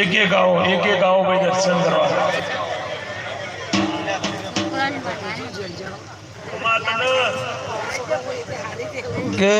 એક એક આવો એક એક આવો ભાઈ દર્શન કરવા. કે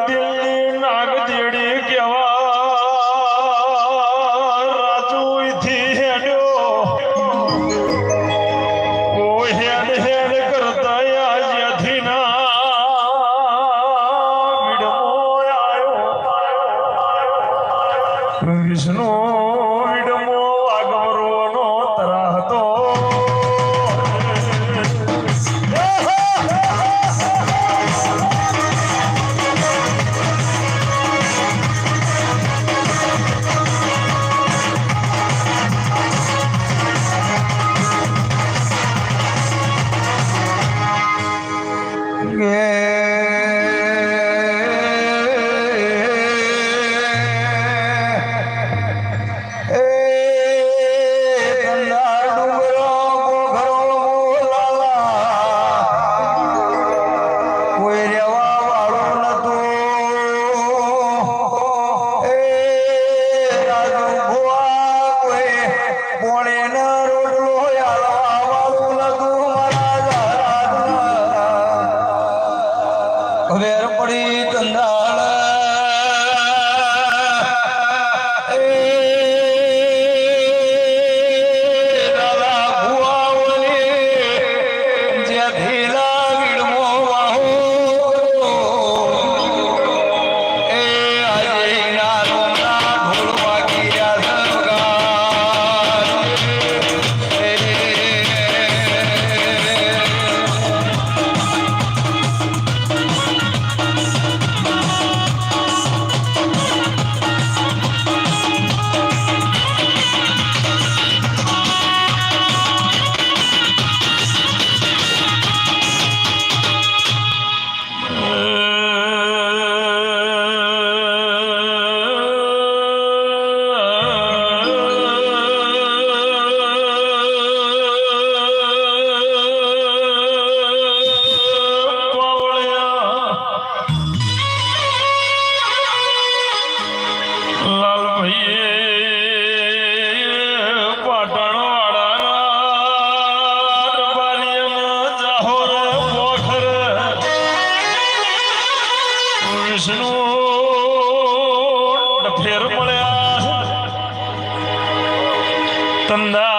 दिल्ली नाग दिड़ी ತಂದಾ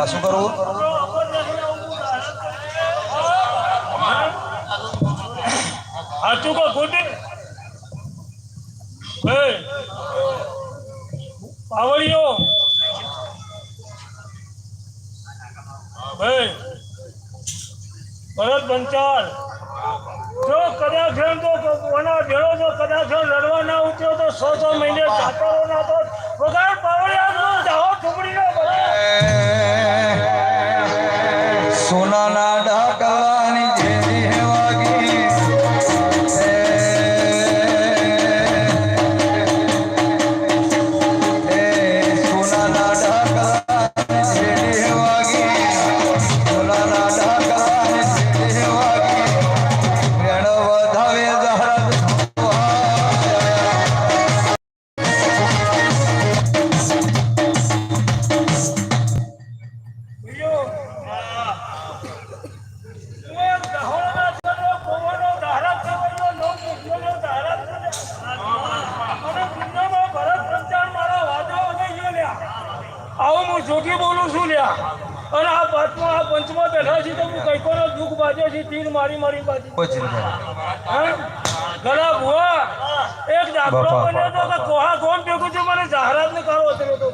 આ શું કરવું કો ગુડી હે પાવળિયો હે ભરત બંચાલ જો કદાચ તો કોના જો કદાચ લડવા ના ઉતર્યો તો સો સો મહિને જાતરો તો વગર ગલા ભુવા. એક દાખલો બન્યો તો કે કોહા કોણ ભેગું છે મને જાહેરાત ને કરો હતો તો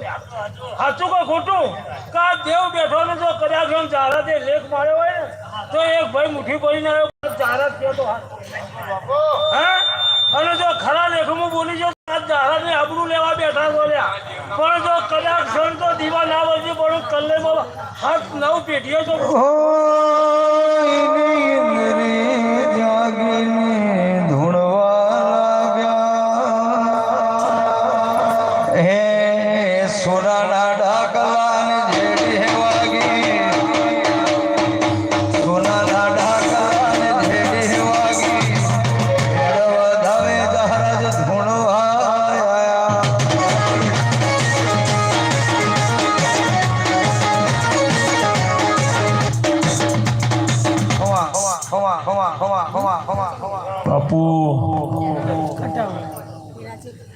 સાચું કો ખોટું? કા દેવ બેઠો ને જો કદાચ એમ જાહેરાત લેખ માર્યો હોય ને તો એક ભાઈ મુઠ્ઠી ભરીને આવ્યો. જાહેરાત કહેતો હા? અને જો ખરા લેખમાં બોલી જો આ જાહેરાત ને આબરૂ લેવા બેઠા બોલ્યા પણ જો કદાચ તો દીવા ના વળજી પણ કલ્લેમાં હાથ નવ પેઢીઓ તો to the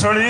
ಮೊಸಳಿ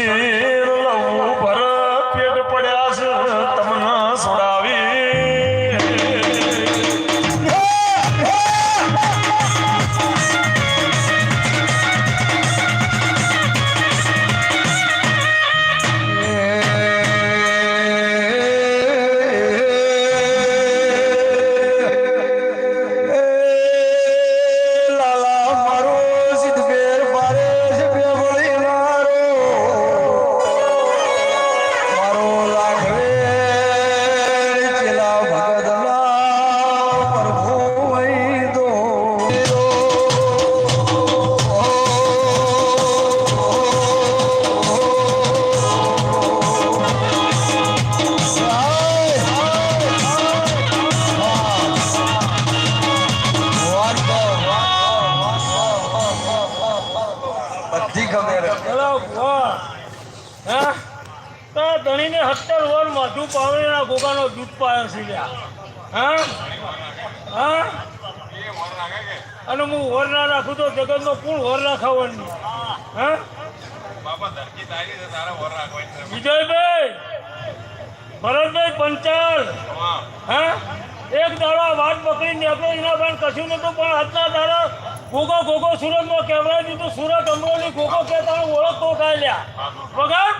ગોગાનો દૂધ પાયો છે હા? અને હું હોર ના રાખું તો જગતનો કોણ હોર રાખાવાનું. હા? વિજયભાઈ, ભરતભાઈ પંચાલ. હા? એક દાડો વાત પકડી નીકળે, એના પણ કશું નતું પણ આજના દાડા ગોગો ગોગો સુરતમાં કહેવાય દીધું સુરત અમરોલી ગોગો કહેતા ઓળખ તો કાઢ્યા વગર